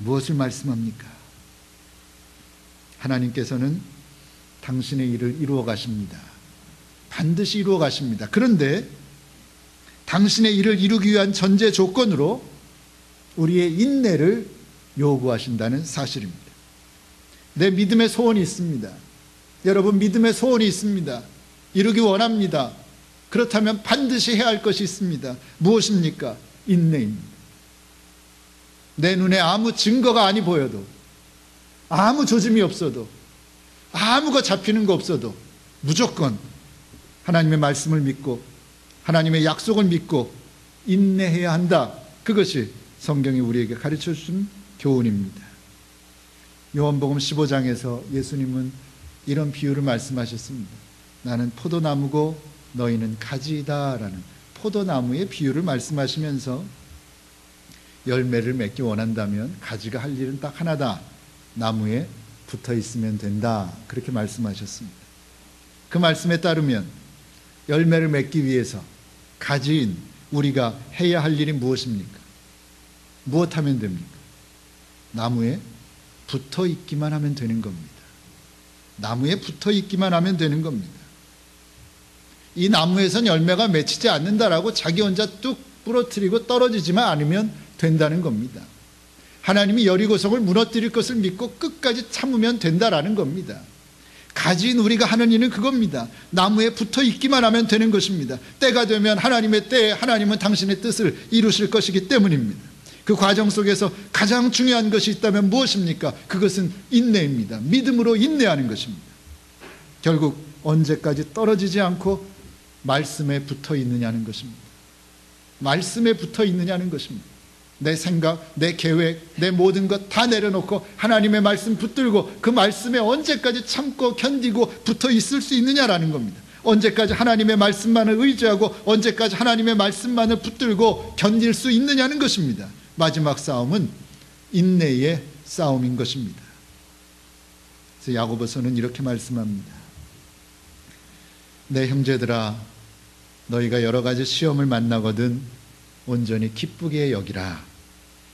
무엇을 말씀합니까? 하나님께서는 당신의 일을 이루어 가십니다. 반드시 이루어 가십니다. 그런데 당신의 일을 이루기 위한 전제 조건으로 우리의 인내를 요구하신다는 사실입니다. 내 믿음의 소원이 있습니다. 여러분 믿음의 소원이 있습니다. 이루기 원합니다. 그렇다면 반드시 해야 할 것이 있습니다. 무엇입니까? 인내입니다. 내 눈에 아무 증거가 아니 보여도 아무 조짐이 없어도 아무거 잡히는 거 없어도 무조건 하나님의 말씀을 믿고 하나님의 약속을 믿고 인내해야 한다. 그것이 성경이 우리에게 가르쳐 준 교훈입니다. 요한복음 15장에서 예수님은 이런 비유를 말씀하셨습니다. 나는 포도나무고 너희는 가지다라는 포도나무의 비유를 말씀하시면서 열매를 맺기 원한다면 가지가 할 일은 딱 하나다. 나무에 붙어 있으면 된다. 그렇게 말씀하셨습니다. 그 말씀에 따르면 열매를 맺기 위해서 가지인 우리가 해야 할 일이 무엇입니까? 무엇 하면 됩니까? 나무에 붙어 있기만 하면 되는 겁니다. 나무에 붙어 있기만 하면 되는 겁니다. 이 나무에선 열매가 맺히지 않는다라고 자기 혼자 뚝 부러뜨리고 떨어지지만 않으면 된다는 겁니다. 하나님이 여리고성을 무너뜨릴 것을 믿고 끝까지 참으면 된다라는 겁니다. 가진 우리가 하는 일은 그겁니다. 나무에 붙어 있기만 하면 되는 것입니다. 때가 되면 하나님의 때에 하나님은 당신의 뜻을 이루실 것이기 때문입니다. 그 과정 속에서 가장 중요한 것이 있다면 무엇입니까? 그것은 인내입니다. 믿음으로 인내하는 것입니다. 결국 언제까지 떨어지지 않고 말씀에 붙어 있느냐는 것입니다. 말씀에 붙어 있느냐는 것입니다. 내 생각, 내 계획, 내 모든 것 다 내려놓고 하나님의 말씀 붙들고 그 말씀에 언제까지 참고 견디고 붙어 있을 수 있느냐라는 겁니다. 언제까지 하나님의 말씀만을 의지하고 언제까지 하나님의 말씀만을 붙들고 견딜 수 있느냐는 것입니다. 마지막 싸움은 인내의 싸움인 것입니다. 그래서 야고보서는 이렇게 말씀합니다. 내 형제들아 너희가 여러 가지 시험을 만나거든 온전히 기쁘게 여기라.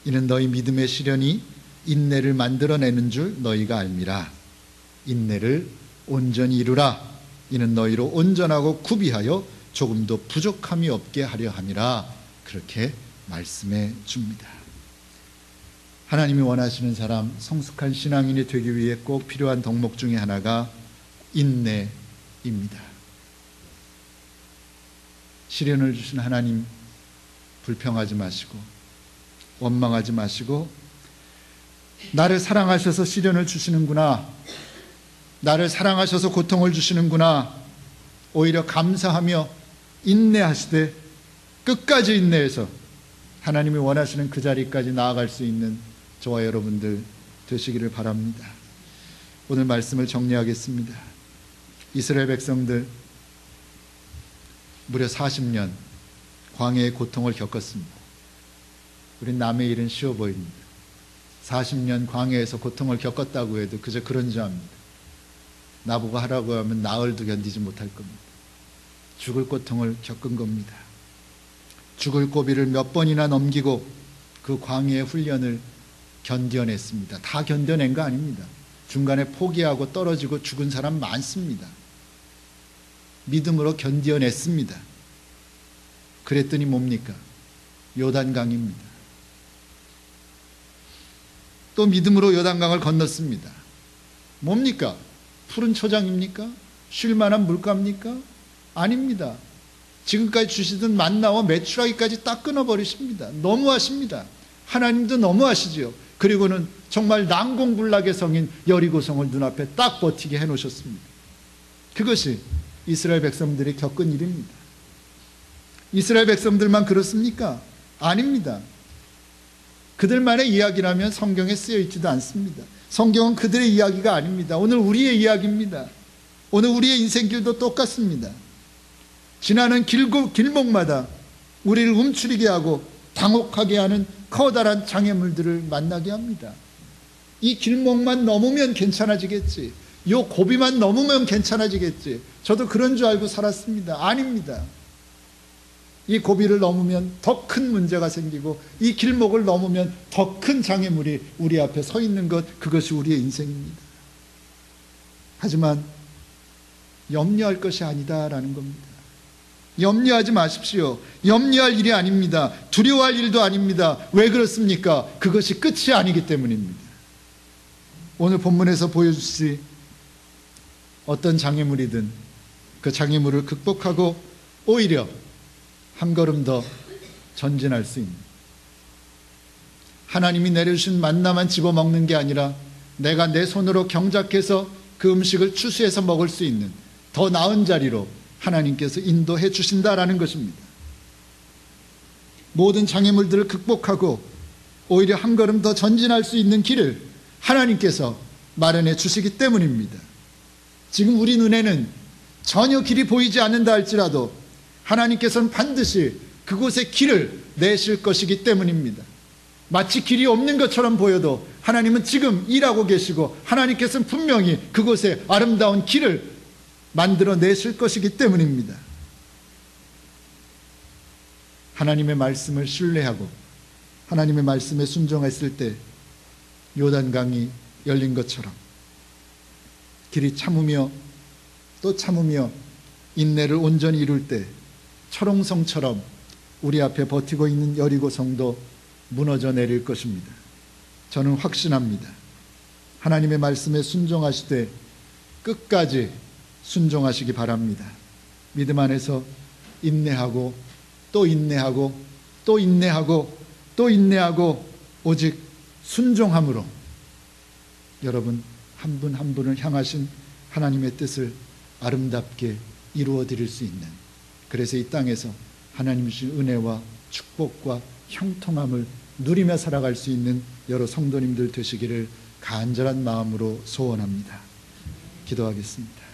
이는 너희 믿음의 시련이 인내를 만들어내는 줄 너희가 알미라. 인내를 온전히 이루라. 이는 너희로 온전하고 구비하여 조금도 부족함이 없게 하려 함이라. 그렇게 말씀해 줍니다. 하나님이 원하시는 사람, 성숙한 신앙인이 되기 위해 꼭 필요한 덕목 중에 하나가 인내입니다. 시련을 주신 하나님 불평하지 마시고 원망하지 마시고 나를 사랑하셔서 시련을 주시는구나. 나를 사랑하셔서 고통을 주시는구나. 오히려 감사하며 인내하시되 끝까지 인내해서 하나님이 원하시는 그 자리까지 나아갈 수 있는 저와 여러분들 되시기를 바랍니다. 오늘 말씀을 정리하겠습니다. 이스라엘 백성들 무려 40년 광해의 고통을 겪었습니다. 우리 남의 일은 쉬워 보입니다. 40년 광해에서 고통을 겪었다고 해도 그저 그런 줄 압니다. 나보고 하라고 하면 나흘도 견디지 못할 겁니다. 죽을 고통을 겪은 겁니다. 죽을 고비를 몇 번이나 넘기고 그 광해의 훈련을 견뎌냈습니다. 다 견뎌낸 거 아닙니다. 중간에 포기하고 떨어지고 죽은 사람 많습니다. 믿음으로 견뎌냈습니다. 그랬더니 뭡니까? 요단강입니다. 또 믿음으로 요단강을 건넜습니다. 뭡니까? 푸른 초장입니까? 쉴만한 물가입니까? 아닙니다. 지금까지 주시던 만나와 메추라기까지 딱 끊어버리십니다. 너무하십니다. 하나님도 너무하시지요. 그리고는 정말 난공불락의 성인 여리고성을 눈앞에 딱 버티게 해놓으셨습니다. 그것이 이스라엘 백성들이 겪은 일입니다. 이스라엘 백성들만 그렇습니까? 아닙니다. 그들만의 이야기라면 성경에 쓰여 있지도 않습니다. 성경은 그들의 이야기가 아닙니다. 오늘 우리의 이야기입니다. 오늘 우리의 인생길도 똑같습니다. 지나는 길고, 길목마다 우리를 움츠리게 하고 당혹하게 하는 커다란 장애물들을 만나게 합니다. 이 길목만 넘으면 괜찮아지겠지. 요 고비만 넘으면 괜찮아지겠지. 저도 그런 줄 알고 살았습니다. 아닙니다. 이 고비를 넘으면 더 큰 문제가 생기고 이 길목을 넘으면 더 큰 장애물이 우리 앞에 서 있는 것 그것이 우리의 인생입니다. 하지만 염려할 것이 아니다라는 겁니다. 염려하지 마십시오. 염려할 일이 아닙니다. 두려워할 일도 아닙니다. 왜 그렇습니까? 그것이 끝이 아니기 때문입니다. 오늘 본문에서 보여주시 어떤 장애물이든 그 장애물을 극복하고 오히려 한 걸음 더 전진할 수 있는 하나님이 내려주신 만나만 집어먹는 게 아니라 내가 내 손으로 경작해서 그 음식을 추수해서 먹을 수 있는 더 나은 자리로 하나님께서 인도해 주신다라는 것입니다. 모든 장애물들을 극복하고 오히려 한 걸음 더 전진할 수 있는 길을 하나님께서 마련해 주시기 때문입니다. 지금 우리 눈에는 전혀 길이 보이지 않는다 할지라도 하나님께서는 반드시 그곳에 길을 내실 것이기 때문입니다. 마치 길이 없는 것처럼 보여도 하나님은 지금 일하고 계시고 하나님께서는 분명히 그곳에 아름다운 길을 만들어 내실 것이기 때문입니다. 하나님의 말씀을 신뢰하고 하나님의 말씀에 순종했을 때 요단강이 열린 것처럼 길이 참으며 또 참으며 인내를 온전히 이룰 때 철옹성처럼 우리 앞에 버티고 있는 여리고 성도 무너져 내릴 것입니다. 저는 확신합니다. 하나님의 말씀에 순종하시되 끝까지 순종하시기 바랍니다. 믿음 안에서 인내하고 또 인내하고 또 인내하고 또 인내하고 오직 순종함으로 여러분 한 분한 분을 향하신 하나님의 뜻을 아름답게 이루어 드릴 수 있는 그래서 이 땅에서 하나님 주신 은혜와 축복과 형통함을 누리며 살아갈 수 있는 여러 성도님들 되시기를 간절한 마음으로 소원합니다. 기도하겠습니다.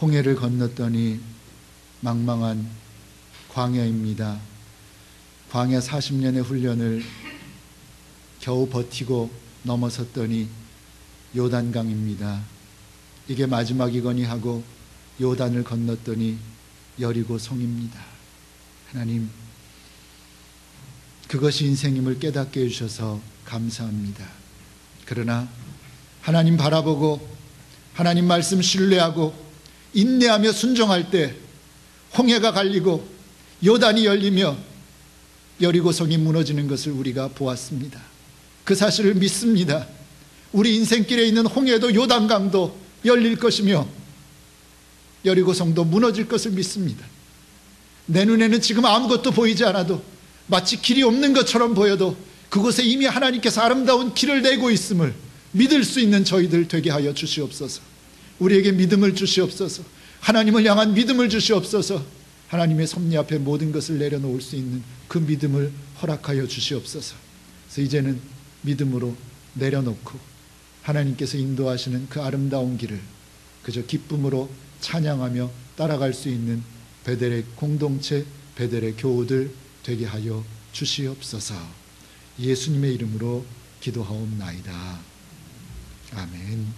홍해를 건넜더니 망망한 광야입니다. 광야 40년의 훈련을 겨우 버티고 넘어섰더니 요단강입니다. 이게 마지막이거니 하고 요단을 건넜더니 여리고 성입니다. 하나님, 그것이 인생임을 깨닫게 해주셔서 감사합니다. 그러나 하나님 바라보고 하나님 말씀 신뢰하고 인내하며 순종할 때 홍해가 갈리고 요단이 열리며 여리고성이 무너지는 것을 우리가 보았습니다. 그 사실을 믿습니다. 우리 인생길에 있는 홍해도 요단강도 열릴 것이며 여리고 성도 무너질 것을 믿습니다. 내 눈에는 지금 아무것도 보이지 않아도 마치 길이 없는 것처럼 보여도 그곳에 이미 하나님께서 아름다운 길을 내고 있음을 믿을 수 있는 저희들 되게 하여 주시옵소서. 우리에게 믿음을 주시옵소서. 하나님을 향한 믿음을 주시옵소서. 하나님의 섭리 앞에 모든 것을 내려놓을 수 있는 그 믿음을 허락하여 주시옵소서. 그래서 이제는 믿음으로 내려놓고 하나님께서 인도하시는 그 아름다운 길을 그저 기쁨으로 찬양하며 따라갈 수 있는 베델의 공동체, 베델의 교우들 되게 하여 주시옵소서. 예수님의 이름으로 기도하옵나이다. 아멘.